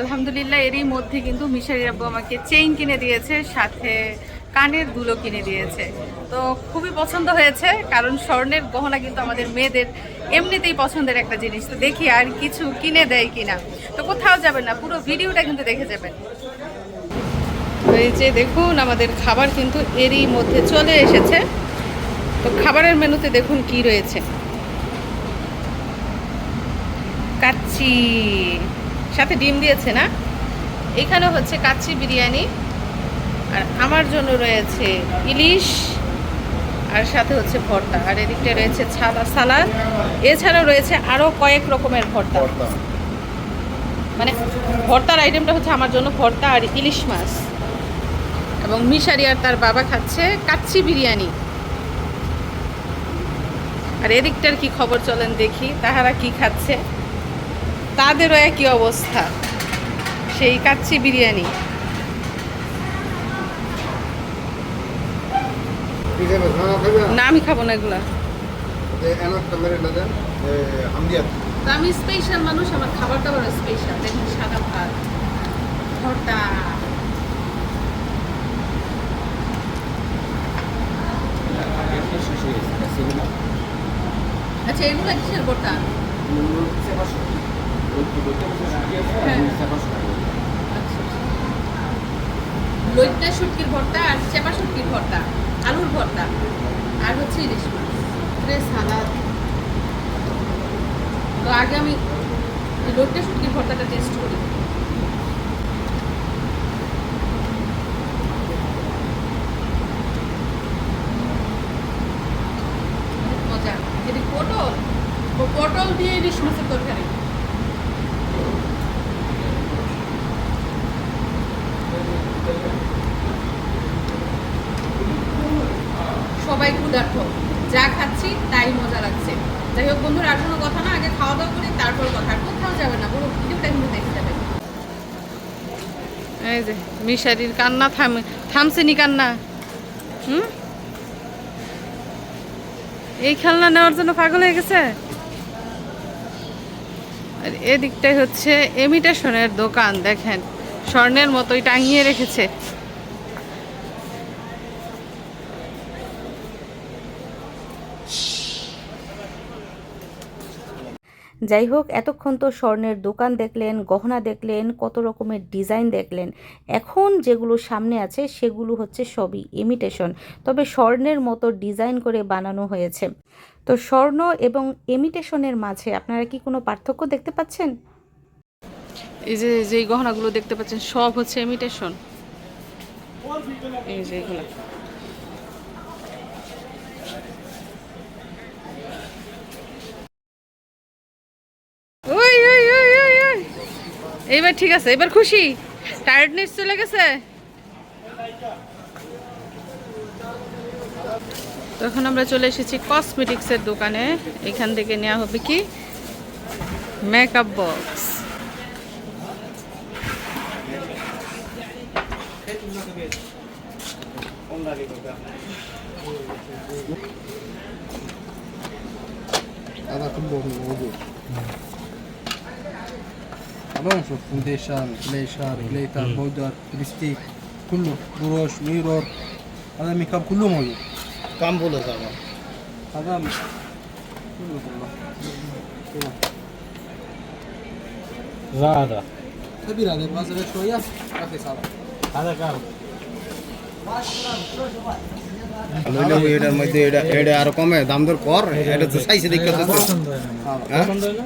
আলহামদুলিল্লাহ, এরই মধ্যে কিন্তু মিশারি আব্বু আমাকে চেইন কিনে দিয়েছে, সাথে কানের দুলো কিনে দিয়েছে। তো খুবই পছন্দ হয়েছে, কারণ স্বর্ণের গহনা কিন্তু আমাদের মেয়েদের এমনিতেই পছন্দের একটা জিনিস। তো দেখি আর কিছু কিনে দেয় কিনা। তো কোথাও যাবেন না, পুরো ভিডিওটা কিন্তু দেখে যাবেন। এই যে দেখুন, আমাদের খাবার কিন্তু এরই মধ্যে চলে এসেছে। তো খাবারের মেনুতে দেখুন কি রয়েছে। কাচ্চি। সাথে ডিম দিয়েছে না। এখানে হচ্ছে কাচ্চি বিরিয়ানি। আর আমার জন্য রয়েছে ইলিশ আর সাথে হচ্ছে ভর্তা। আর এদিকটা রয়েছে ছালা সালাদ। এছাড়াও রয়েছে আরও কয়েক রকমের ভর্তা। মানে ভর্তার আইটেমটা হচ্ছে আমার জন্য ভর্তা আর ইলিশ মাছ। এবং মিশারি আর তার বাবা খাচ্ছে কাচ্চি বিরিয়ানি। আর এদিকটার কি খবর চলেন দেখি তাহারা কি খাচ্ছে? তাদেরও একই অবস্থা। সেই কাচ্চি বিরিয়ানি। না না আমি খাব না এগুলা। আমি স্পেশাল মানুষ আমার খাবার দাবার স্পেশাল দেখুন সাদা ভাত ভর্তা। আচ্ছা এগুলো কিসের ভর্তা? লইট্টা শুটকির ভর্তা আর চেপা শুটকির ভর্তা, আলুর ভর্তা, আর হচ্ছে ইলিশ মাছ সালাদ। তো আগে আমি এই শুটকির ভর্তাটা টেস্ট করি। মজা। এটি পটল পটল দিয়ে ইলিশ মাছের তরকারি। সবাই ক্ষুধার্থ যা খাচ্ছি তাই মজা লাগছে। যাই হোক বন্ধুরা, আর কোনো কথা না, আগে খাওয়া দাওয়া করি তারপর কথা। কোথাও যাবে না, পুরো ভিডিওটা কিন্তু দেখে যাবে? এই যে, মিশারির কান্না থামে থামছে নি কান্না। হুম? এই খেলনা নেওয়ার জন্য পাগল হয়ে গেছে? আর এদিকটাই হচ্ছে এমিটেশনের দোকান, দেখেন। স্বর্ণের মতোই টাঙিয়ে রেখেছে। যাই হোক এতক্ষণ তো স্বর্ণের দোকান দেখলেন, গহনা দেখলেন, কত রকমের ডিজাইন দেখলেন। এখন যেগুলো সামনে আছে, সেগুলো হচ্ছে সবই ইমিটেশন তবে স্বর্ণের মতো ডিজাইন করে বানানো হয়েছে। তো স্বর্ণ এবং ইমিটেশনের মাঝে আপনারা কি কোনো পার্থক্য দেখতে পাচ্ছেন? এই যে যে গহনাগুলো দেখতে পাচ্ছেন, সব হচ্ছে ইমিটেশন এই যে, এগুলা ওই ওই ওই ওই ওই এবার ঠিক আছে এবার খুশি? টায়ার্ডনেস চলে গেছে? তখন আমরা চলে এসেছি কসমেটিক্সের দোকানে। এখান থেকে নেওয়া হবে কি? মেকআপ বক্স আদা موجود طبعا شوف فونديشن فليشر جليتر بودر ليبستيك كله بروش ميرور هذا ميك اب كله موجود كم بولو طبعا هذا م- كله كله زادة كبير هذا يبغى زيادة شوية رخيص هذا هذا كم লইলাম এটার মধ্যে এটা এটা আরো কমে দাম দর কর এটা তো সাইজে দেখতে তো পছন্দ হয় না হ্যাঁ? পছন্দ হয় না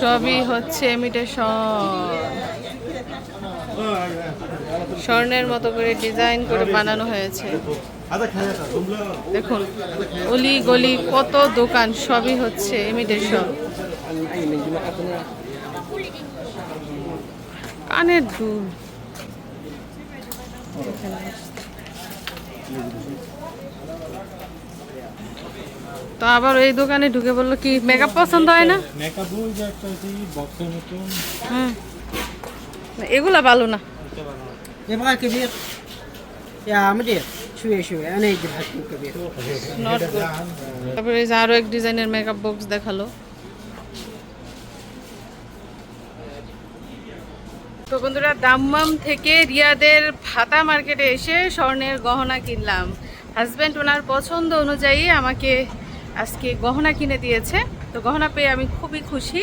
সবই হচ্ছে ইমিটেশন স্বর্ণের মতো করে ডিজাইন করে বানানো হয়েছে। দেখুন, অলি গলি কত দোকান, সবই হচ্ছে ইমিটেশন কানের দুল। তো আবার এই দোকানে ঢুকে বলল কি মেকআপ পছন্দ হয় না? এগুলা ভালো না। তারপরে এক ডিজাইনের মেকআপ বক্স দেখাল। দাম্মাম থেকে রিয়াদের ভাতা মার্কেটে এসে স্বর্ণের গহনা কিনলাম। হাজব্যান্ড ওনার পছন্দ অনুযায়ী আমাকে আজকে গহনা কিনে দিয়েছে। তো গহনা পেয়ে আমি খুবই খুশি।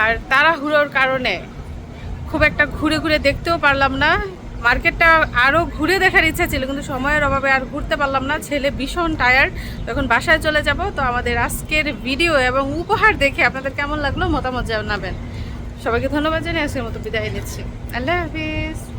আর তাড়াহুড়োর কারণে খুব একটা ঘুরে ঘুরে দেখতেও পারলাম না। মার্কেটটা আরও ঘুরে দেখার ইচ্ছা ছিল, কিন্তু সময়ের অভাবে আর ঘুরতে পারলাম না। ছেলে ভীষণ টায়ার্ড তখন বাসায় চলে যাব। তো আমাদের আজকের ভিডিও এবং উপহার দেখে আপনাদের কেমন লাগল মতামত জানাবেন। সবাইকে ধন্যবাদ জানিয়ে আজকের মতো বিদায় নিচ্ছি। আল্লাহ হাফিজ।